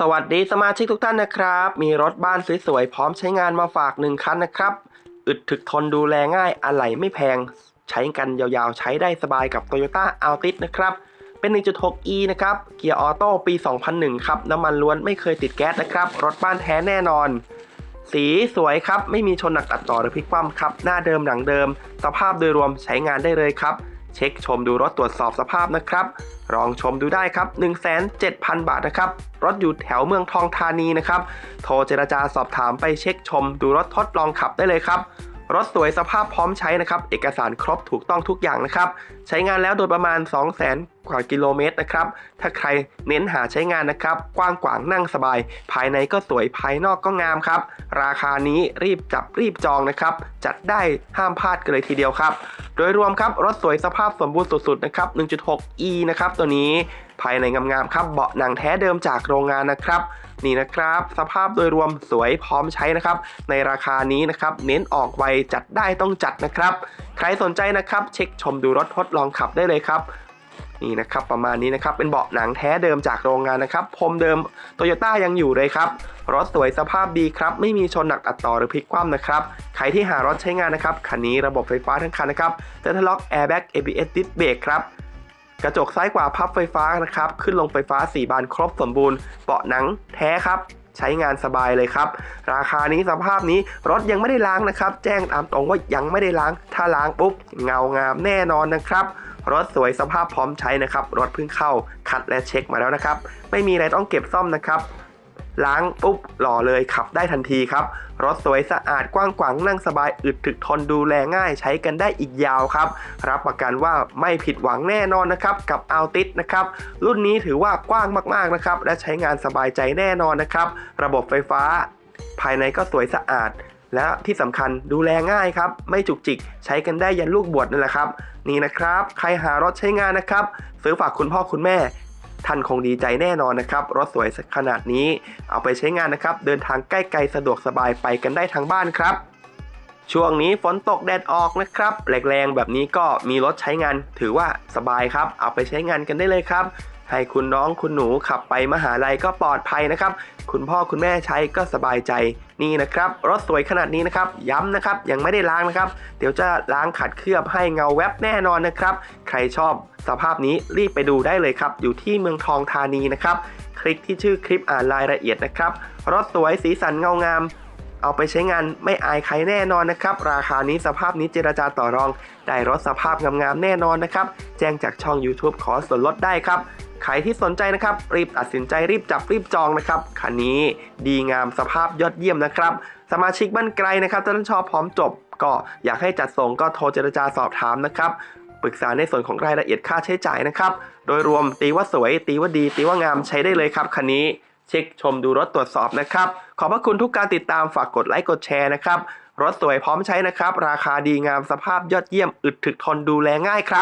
สวัสดีสมาชิกทุกท่านนะครับ มีรถบ้านสวยๆพร้อมใช้งานมาฝากหนึ่งคันนะครับ อึดถึกทนดูแลง่ายอะไหล่ไม่แพง ใช้กันยาวๆ ใช้ได้สบายกับ Toyota Altis นะครับ เป็น 1.6e นะครับ เกียร์ออโต้ปี 2001 ครับ น้ำมันล้วนไม่เคยติดแก๊สนะครับ รถบ้านแท้แน่นอน สีสวยครับ ไม่มีชนหนักตัดต่อหรือพลิกคว่ำครับ หน้าเดิมหลังเดิม สภาพโดยรวมใช้งานได้เลยครับ เช็คชมดูรถตรวจสอบสภาพนะครับลองชมดูได้ครับ1,700,000 บาทนะครับ รถอยู่แถวเมืองทองธานีนะครับ โทรเจราจาสอบถามไปเช็คชมดูรถทดลองขับได้เลยครับ รถสวยสภาพพร้อมใช้นะครับ เอกสารครบถูกต้องทุกอย่างนะครับ ใช้งานแล้วโดยประมาณ 2 0 0 0 0กว่ากิโลเมตรนะครับ ถ้าใครเน้นหาใช้งานนะครับ กว้างขวางนั่งสบาย ภายในก็สวยภายนอกก็งามครับ ราคานี้รีบจับรีบจองนะครับ จัดได้ห้ามพลาดกันเลยทีเดียวครับ โดยรวมครับ รถสวยสภาพสมบูรณ์สุดๆนะครับ 1.6e นะครับตัวนี้ ภายในงามๆครับ เบาะหนังแท้เดิมจากโรงงานนะครับ นี่นะครับ สภาพโดยรวมสวยพร้อมใช้นะครับ ในราคานี้นะครับเน้นออกไวจัดได้ต้องจัดนะครับ ใครสนใจนะครับ เช็คชมดูรถทดลองขับได้เลยครับนี่นะครับประมาณนี้นะครับเป็นเบาะหนังแท้เดิมจากโรงงานนะครับพรมเดิมโตโยต้ายังอยู่เลยครับรถสวยสภาพดีครับ ไม่มีชนหนักอัดต่อหรือพลิกคว่ำนะครับใครที่หารถใช้งานนะครับคันนี้ระบบไฟฟ้าทั้งคันนะครับเซนทรัลล็อกแอร์แบ็ก ABS ดิสเบรกครับ กระจกซ้ายขวาพับไฟฟ้านะครับ ขึ้นลงไฟฟ้า 4 บานครบสมบูรณ์ เบาะหนังแท้ครับ ใช้งานสบายเลยครับ ราคานี้สภาพนี้รถยังไม่ได้ล้างนะครับ แจ้งตามตรงว่ายังไม่ได้ล้าง ถ้าล้างปุ๊บเงางามแน่นอนนะครับรถสวยสภาพพร้อมใช้นะครับ รถเพิ่งเข้าคัดและเช็คมาแล้วนะครับ ไม่มีอะไรต้องเก็บซ่อมนะครับ ล้างปุ๊บหล่อเลยขับได้ทันทีครับ รถสวยสะอาดกว้างขวางนั่งสบายอึดถึกทนดูแลง่ายใช้กันได้อีกยาวครับ รับประกันว่าไม่ผิดหวังแน่นอนนะครับ กับ a l t i s นะครับ รุ่นนี้ถือว่ากว้างมากๆนะครับ และใช้งานสบายใจแน่นอนนะครับ ระบบไฟฟ้า ภายในก็สวยสะอาดและที่สำคัญดูแลง่ายครับ ไม่จุกจิก ใช้กันได้ยันลูกบวชนั่นแหละครับ นี่นะครับ ใครหารถใช้งานนะครับ ซื้อฝากคุณพ่อคุณแม่ ท่านคงดีใจแน่นอนนะครับรถสวยขนาดนี้ เอาไปใช้งานนะครับ เดินทางใกล้ๆสะดวกสบายไปกันได้ทั้งบ้านครับ ช่วงนี้ฝนตกแดดออกนะครับแรงๆแบบนี้ก็มีรถใช้งานถือว่าสบายครับ เอาไปใช้งานกันได้เลยครับ ให้คุณน้องคุณหนูขับไปมหาลัยก็ปลอดภัยนะครับ คุณพ่อคุณแม่ใช้ก็สบายใจนี่นะครับ รถสวยขนาดนี้นะครับ ย้ำนะครับยังไม่ได้ล้างนะครับ เดี๋ยวจะล้างขัดเคลือบให้เงาแวบแน่นอนนะครับ ใครชอบสภาพนี้รีบไปดูได้เลยครับ อยู่ที่เมืองทองธานีนะครับ คลิกที่ชื่อคลิปอ่านรายละเอียดนะครับ รถสวยสีสันเงางาม เอาไปใช้งานไม่อายใครแน่นอนนะครับ ราคานี้สภาพนี้เจรจาต่อรอง ได้รถสภาพงามๆแน่นอนนะครับ แจ้งจากช่อง YouTube ขอส่วนลดได้ครับใครที่สนใจนะครับ รีบตัดสินใจรีบจับรีบจองนะครับคันนี้ดีงามสภาพยอดเยี่ยมนะครับ สมาชิกบ้านไกลนะครับท่านชอบพร้อมจบ ก็อยากให้จัดส่งก็โทรเจรจาสอบถามนะครับปรึกษาในส่วนของรายละเอียดค่าใช้จ่ายนะครับ โดยรวมตีว่าสวย ตีว่าดี ตีว่างามใช้ได้เลยครับคันนี้ เช็คชมดูรถตรวจสอบนะครับ ขอบพระคุณทุกการติดตามฝากกดไลค์กดแชร์นะครับ รถสวยพร้อมใช้นะครับ ราคาดีงามสภาพยอดเยี่ยมอึดถึกทนดูแลง่ายครับ